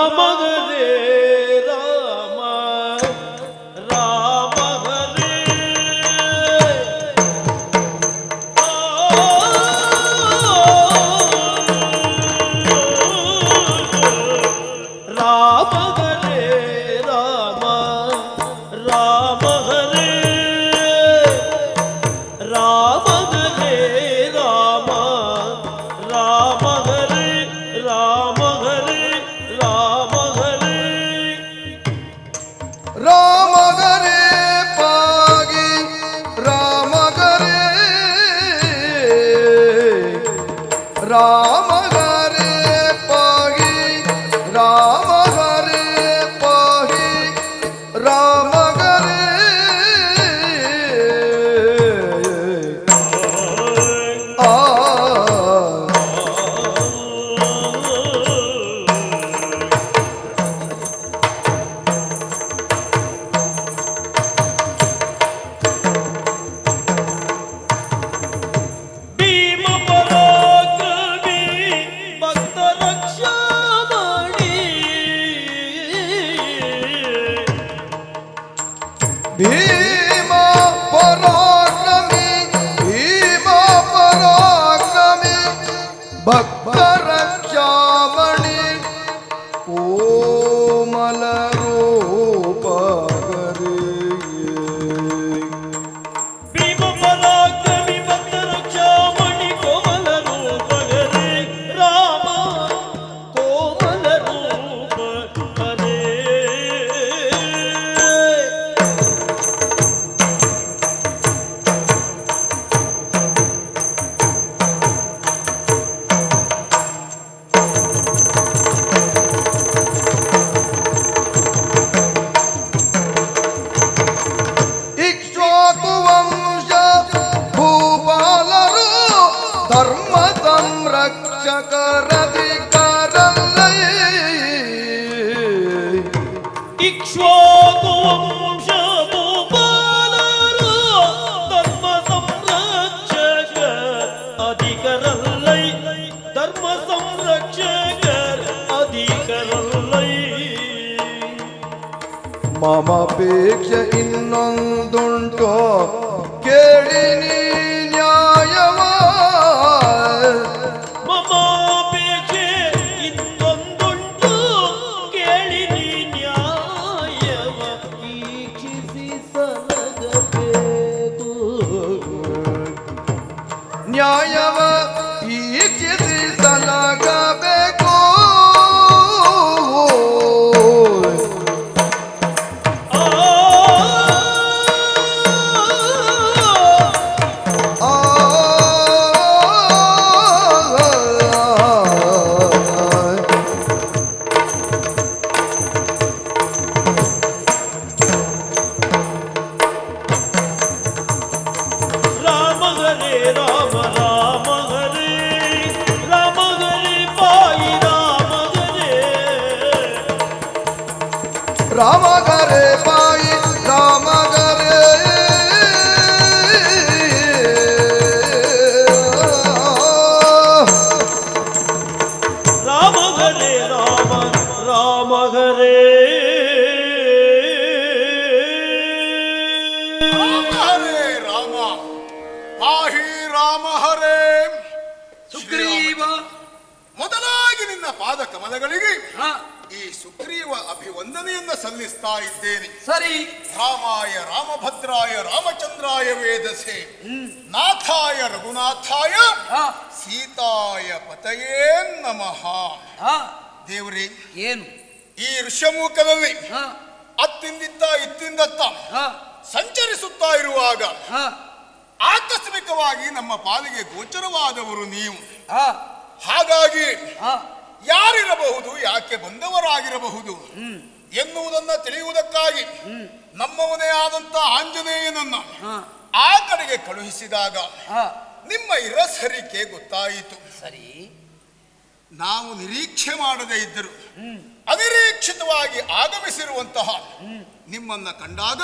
দামদ রে रा ரட்சாமணி கோமல ಮಮಪೇಕ್ಷ ಇನ್ನೊಂದುಂಟು. ಕೇಳಿ ನೀ ನ್ಯಾಯವ? ಮಮಾಪೇಕ್ಷೆ ಇನ್ನೊಂದುಂಟು. ಕೇಳಿ ನೀ ನ್ಯಾಯವ? ವೀಕ್ಷಿಸಿ ಸಲಗಬೇಕು ನ್ಯಾಯವ? ಈಕ್ಷಿಸಿ ಸಲಗಬೇಕು ರಾಮ ಗರೆ ಪಾಯಿ ರಾಮ ಗರೆ ರಾಮ ಹರೇ ರಾಮ ರಾಮ ಹರೇ ರಾಮ ರಾಮ ಪಾಹಿ ರಾಮ ಹರೇ ಸುಗ್ರೀವ ಮೊದಲಾಗಿ ನಿನ್ನ ಪಾದ ಕಮಲಗಳಿಗೆ ಸುಗ್ರೀವ ಅಭಿವಂದನೆಯನ್ನ ಸಲ್ಲಿಸ್ತಾ ಇದ್ದೇನೆ. ಸರಿ. ರಾಮಾಯ ರಾಮಭದ್ರಾಯ ರಾಮಚಂದ್ರಾಯ ವೇದಸೆ. ನಾಥಾಯ ರಘುನಾಥಾಯ. ಸೀತಾಯ ಪತಯೇ ನಮಃ. ದೇವ್ರಿ ದೇವರೇ ಏನು? ಈ ಋಷ್ಯಮುಖದಲ್ಲಿ ಹ, ಅತ್ತಿಂದಿತ್ತ ಇತ್ತಿಂದತ್ತ ಹ, ಸಂಚರಿಸುತ್ತಾ ಇರುವಾಗ ಹ, ಆಕಸ್ಮಿಕವಾಗಿ ನಮ್ಮ ಪಾಲಿಗೆ ಗೋಚರವಾದವರು ನೀವು. ಹ, ಹಾಗಾಗಿ ಹ, ಯಾರಿರಬಹುದು ಯಾಕೆ ಬಂದವರಾಗಿರಬಹುದು ಎನ್ನುವುದನ್ನ ತಿಳಿಯುವುದಕ್ಕಾಗಿ ನಮ್ಮವನೇ ಆದಂತ ಆಂಜನೇಯನನ್ನ ಆ ಕಡೆಗೆ ಕಳುಹಿಸಿದಾಗ ನಿಮ್ಮ ಇರಸರಿಕೆ ಗೊತ್ತಾಯಿತು. ಸರಿ. ನಾವು ನಿರೀಕ್ಷೆ ಮಾಡದೇ ಇದ್ದರು. ಅನಿರೀಕ್ಷಿತವಾಗಿ ಆಗಮಿಸಿರುವಂತಹ ನಿಮ್ಮನ್ನ ಕಂಡಾಗ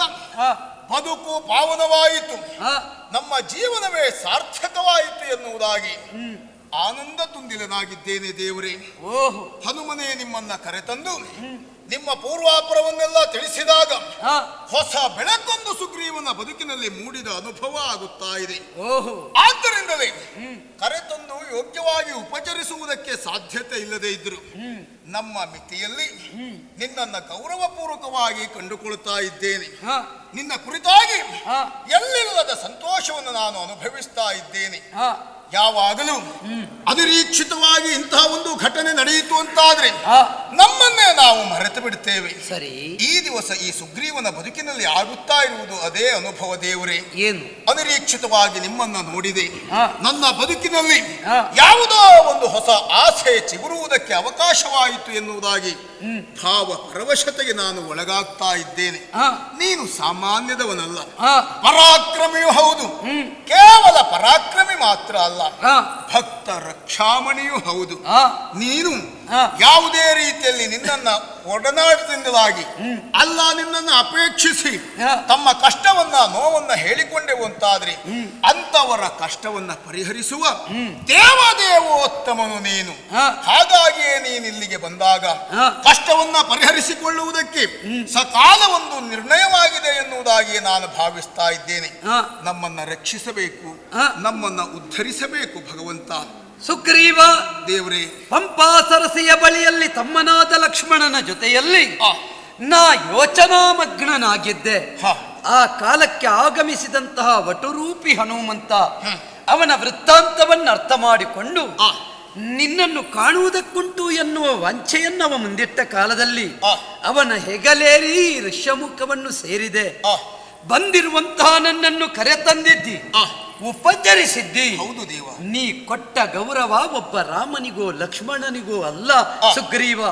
ಬದುಕು ಪಾವನವಾಯಿತು. ನಮ್ಮ ಜೀವನವೇ ಸಾರ್ಥಕವಾಯಿತು ಎನ್ನುವುದಾಗಿ ಆನಂದ ತುಂದಿಲನಾಗಿದ್ದೇನೆ ದೇವರೇ. ಓಹೋ. ಹನುಮನೇ ನಿಮ್ಮನ್ನ ಕರೆತಂದು ನಿಮ್ಮ ಪೂರ್ವಾಪರವನ್ನೆಲ್ಲ ತಿಳಿಸಿದಾಗ ಹೊಸ ಬೆಳಕೊಂದು ಸುಗ್ರೀವನ ಬದುಕಿನಲ್ಲಿ ಮೂಡಿದ ಅನುಭವ ಆಗುತ್ತಾ ಇದೆ. ಓಹೋ. ಆದ್ದರಿಂದಲೇ ಕರೆತಂದು ಯೋಗ್ಯವಾಗಿ ಉಪಚರಿಸುವುದಕ್ಕೆ ಸಾಧ್ಯತೆ ಇಲ್ಲದೆ ಇದ್ದರು. ನಮ್ಮ ಮಿತಿಯಲ್ಲಿ ನಿನ್ನನ್ನ ಗೌರವಪೂರ್ವಕವಾಗಿ ಕಂಡುಕೊಳ್ತಾ ಇದ್ದೇನೆ. ನಿನ್ನ ಕುರಿತಾಗಿ ಎಲ್ಲಿಲ್ಲದ ಸಂತೋಷವನ್ನು ನಾನು ಅನುಭವಿಸ್ತಾ ಇದ್ದೇನೆ. ಹ, ಯಾವಾಗಲೂ ಅನಿರೀಕ್ಷಿತವಾಗಿ ಇಂತಹ ಒಂದು ಘಟನೆ ನಡೆಯಿತು ಅಂತಾದ್ರೆ ನಮ್ಮನ್ನೇ ನಾವು ಮರೆತು ಬಿಡ್ತೇವೆ ಸರಿ. ಈ ದಿವಸ ಈ ಸುಗ್ರೀವನ ಬದುಕಿನಲ್ಲಿ ಆಗುತ್ತಾ ಇರುವುದು ಅದೇ ಅನುಭವ ದೇವರೇ. ಏನು? ಅನಿರೀಕ್ಷಿತವಾಗಿ ನಿಮ್ಮನ್ನ ನೋಡಿದೆ. ನನ್ನ ಬದುಕಿನಲ್ಲಿ ಯಾವುದೋ ಒಂದು ಹೊಸ ಆಸೆ ಚಿಗುರುವುದಕ್ಕೆ ಅವಕಾಶವಾಯಿತು ಎನ್ನುವುದಾಗಿ ಭಾವ ಪರವಶತೆಗೆ ನಾನು ಒಳಗಾಗ್ತಾ ಇದ್ದೇನೆ. ನೀನು ಸಾಮಾನ್ಯದವನಲ್ಲ. ಪರಾಕ್ರಮಿಯೂ ಹೌದು. ಕೇವಲ ಪರಾಕ್ರಮಿ ಮಾತ್ರ ಅಲ್ಲ. ಭಕ್ತ ರಕ್ಷಾಮಣಿಯೂ ಹೌದು. ನೀನು ಯಾವುದೇ ರೀತಿಯಲ್ಲಿ ನಿನ್ನನ್ನ ಒಡನಾಟದಿಂದಾಗಿ ಅಲ್ಲ ನಿನ್ನನ್ನು ಅಪೇಕ್ಷಿಸಿ ತಮ್ಮ ಕಷ್ಟವನ್ನ ನೋವನ್ನ ಹೇಳಿಕೊಂಡೆವು ಅಂತಾದ್ರೆ ಅಂತವರ ಕಷ್ಟವನ್ನ ಪರಿಹರಿಸುವ ದೇವದೇವೋತ್ತಮನು ನೀನು. ಹಾಗಾಗಿಯೇ ನೀನು ಇಲ್ಲಿಗೆ ಬಂದಾಗ ಕಷ್ಟವನ್ನ ಪರಿಹರಿಸಿಕೊಳ್ಳುವುದಕ್ಕೆ ಸಕಾಲ ಒಂದು ನಿರ್ಣಯವಾಗಿದೆ ಎನ್ನುವುದಾಗಿ ನಾನು ಭಾವಿಸ್ತಾ ಇದ್ದೇನೆ. ನಮ್ಮನ್ನ ರಕ್ಷಿಸಬೇಕು. ನಮ್ಮನ್ನ ಉದ್ಧರಿಸಬೇಕು ಭಗವಂತ. ಸುಗ್ರೀವ ದೇವರೇ ಪಂಪಾ ಸರಸಿಯ ಬಳಿಯಲ್ಲಿ ತಮ್ಮನಾದ ಲಕ್ಷ್ಮಣನ ಜೊತೆಯಲ್ಲಿ ನಾ ಯೋಚನಾ ಮಗ್ನನಾಗಿದ್ದೆ ಆ ಕಾಲಕ್ಕೆ ಆಗಮಿಸಿದಂತಹ ವಟುರೂಪಿ ಹನುಮಂತ ಅವನ ವೃತ್ತಾಂತವನ್ನು ಅರ್ಥ ಮಾಡಿಕೊಂಡು. ನಿನ್ನನ್ನು ಕಾಣುವುದಕ್ಕುಂಟು ಎನ್ನುವ ವಂಚೆಯನ್ನವ ಮುಂದಿಟ್ಟ ಕಾಲದಲ್ಲಿ ಅವನ ಹೆಗಲೇರಿ ಋಷ್ಯಮುಖವನ್ನು ಸೇರಿದೆ. ಬಂದಿರುವಂತಹ ನನ್ನನ್ನು ಕರೆತಂದಿದ್ದಿ. ಆ. ಉಪಚರಿಸಿದ್ದಿ. ಹೌದು ದೇವ. ನೀ ಕೊಟ್ಟ ಗೌರವ ಒಬ್ಬ ರಾಮನಿಗೋ ಲಕ್ಷ್ಮಣನಿಗೋ ಅಲ್ಲ. ಸುಗ್ರೀವ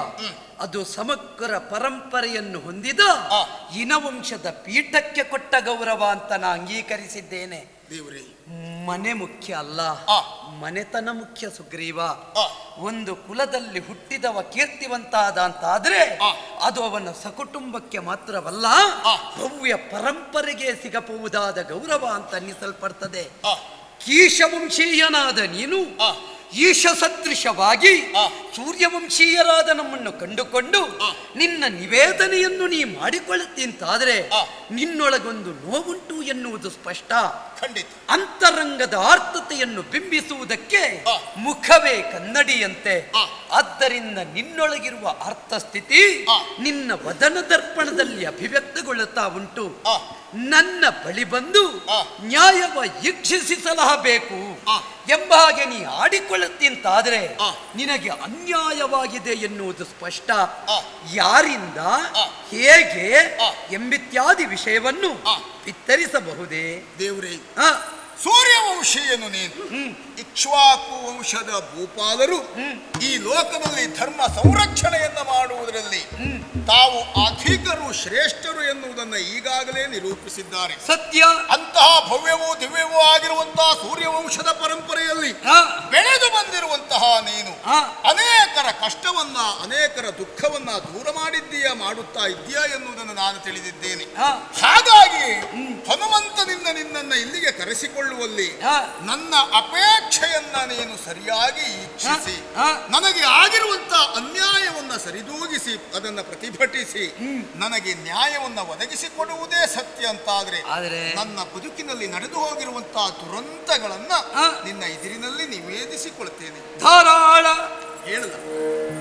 ಅದು ಸಮಗ್ರ ಪರಂಪರೆಯನ್ನು ಹೊಂದಿದ. ಇನವಂಶದ ಪೀಠಕ್ಕೆ ಕೊಟ್ಟ ಗೌರವ ಅಂತ ನಾ ಅಂಗೀಕರಿಸಿದ್ದೇನೆ. ದೇವರೇ. ಮನೆ ಮುಖ್ಯ ಅಲ್ಲ. ಮನೆತನ ಮುಖ್ಯ ಸುಗ್ರೀವ. ಒಂದು ಕುಲದಲ್ಲಿ ಹುಟ್ಟಿದವ ಕೀರ್ತಿವಂತಾದ ಅಂತಾದ್ರೆ. ಅದು ಅವನ ಸಕುಟುಂಬಕ್ಕೆ ಮಾತ್ರವಲ್ಲ. ಭವ್ಯ ಪರಂಪರೆಗೆ ಸಿಗಬಹುದಾದ ಗೌರವ ಅಂತ ಅನ್ನಿಸಲ್ಪಡ್ತದೆ ಕೀಶವಂಶೀಯನಾದ ನೀನು. ಈಶ ಸದೃಶವಾಗಿ ಸೂರ್ಯವಂಶೀಯರಾದ ನಮ್ಮನ್ನು ಕಂಡುಕೊಂಡು. ನಿನ್ನ ನಿವೇದನೆಯನ್ನು ನೀ ಮಾಡಿಕೊಳ್ಳುತ್ತಿಂತಾದರೆ. ನಿನ್ನೊಳಗೊಂದು ನೋವುಂಟು ಎನ್ನುವುದು ಸ್ಪಷ್ಟ ಖಂಡಿತ ಅಂತರಂಗದ ಆರ್ಥತೆಯನ್ನು ಬಿಂಬಿಸುವುದಕ್ಕೆ. ಮುಖವೇ ಕನ್ನಡಿಯಂತೆ. ಆದ್ದರಿಂದ ನಿನ್ನೊಳಗಿರುವ ಅರ್ಥಸ್ಥಿತಿ ಸ್ಥಿತಿ ನಿನ್ನ ವದನ ದರ್ಪಣದಲ್ಲಿ ಅಭಿವ್ಯಕ್ತಗೊಳ್ಳುತ್ತಾ ಉಂಟು. ನನ್ನ ಬಳಿ ಬಂದು ನ್ಯಾಯವ ಈಕ್ಷಿಸಿ ಸಲಹಬೇಕು ಎಂಬ ಹಾಗೆ ನೀ ಆಡಿಕೊಳ್ಳುತ್ತೀಂತಾದ್ರೆ ನಿನಗೆ ಅನ್ಯಾಯವಾಗಿದೆ ಎನ್ನುವುದು ಸ್ಪಷ್ಟ. ಯಾರಿಂದ ಹೇಗೆ ಎಂಬಿತ್ಯಾದಿ ವಿಷಯವನ್ನು ವಿತ್ತರಿಸಬಹುದೇ? ಬಿತ್ತರಿಸಬಹುದೇ ದೇವರೇ. ಆ, ಸೂರ್ಯವಂಶೀಯನು ನೀನು. ಇಕ್ಷ್ವಾಕು ವಂಶದ ಭೂಪಾಲರು ಈ ಲೋಕದಲ್ಲಿ ಧರ್ಮ ಸಂರಕ್ಷಣೆಯನ್ನು ಮಾಡುವುದರಲ್ಲಿ ತಾವು ಅಧಿಕರು ಶ್ರೇಷ್ಠರು ಎನ್ನುವುದನ್ನು ಈಗಾಗಲೇ ನಿರೂಪಿಸಿದ್ದಾರೆ. ಸತ್ಯ. ಅಂತಹ ಭವ್ಯವೂ ದಿವ್ಯವೂ ಆಗಿರುವಂತಹ ಸೂರ್ಯವಂಶದ ಪರಂಪರೆಯಲ್ಲಿ ಬೆಳೆದು ಬಂದಿರುವಂತಹ ನೀನು ಕಷ್ಟವನ್ನ ಅನೇಕರ ದುಃಖವನ್ನ ದೂರ ಮಾಡಿದ್ದೀಯ ಮಾಡುತ್ತಾ ಇದ್ದೀಯಾ ಎನ್ನುವುದನ್ನು ನಾನು ತಿಳಿದಿದ್ದೇನೆ. ಹಾಗಾಗಿ ಹನುಮಂತನಿಂದ ನಿನ್ನನ್ನ ಇಲ್ಲಿಗೆ ಕರೆಸಿಕೊಳ್ಳುವಲ್ಲಿ ನನ್ನ ಅಪೇಕ್ಷೆಯನ್ನ ನೀನು ಸರಿಯಾಗಿ ಇಚ್ಛಿಸಿ ನನಗೆ ಆಗಿರುವಂತ ಅನ್ಯಾಯವನ್ನ ಸರಿದೂಗಿಸಿ ಅದನ್ನ ಪ್ರತಿಭಟಿಸಿ ನನಗೆ ನ್ಯಾಯವನ್ನ ಒದಗಿಸಿಕೊಡುವುದೇ ಸತ್ಯ ಅಂತಾದ್ರೆ ಆದ್ರೆ ನನ್ನ ಬದುಕಿನಲ್ಲಿ ನಡೆದು ಹೋಗಿರುವಂತಹ ದುರಂತಗಳನ್ನ ನಿನ್ನ ಎದುರಿನಲ್ಲಿ ನಿವೇದಿಸಿಕೊಳ್ತೇನೆ. ಧಾರಾಳ ஏழுதான்.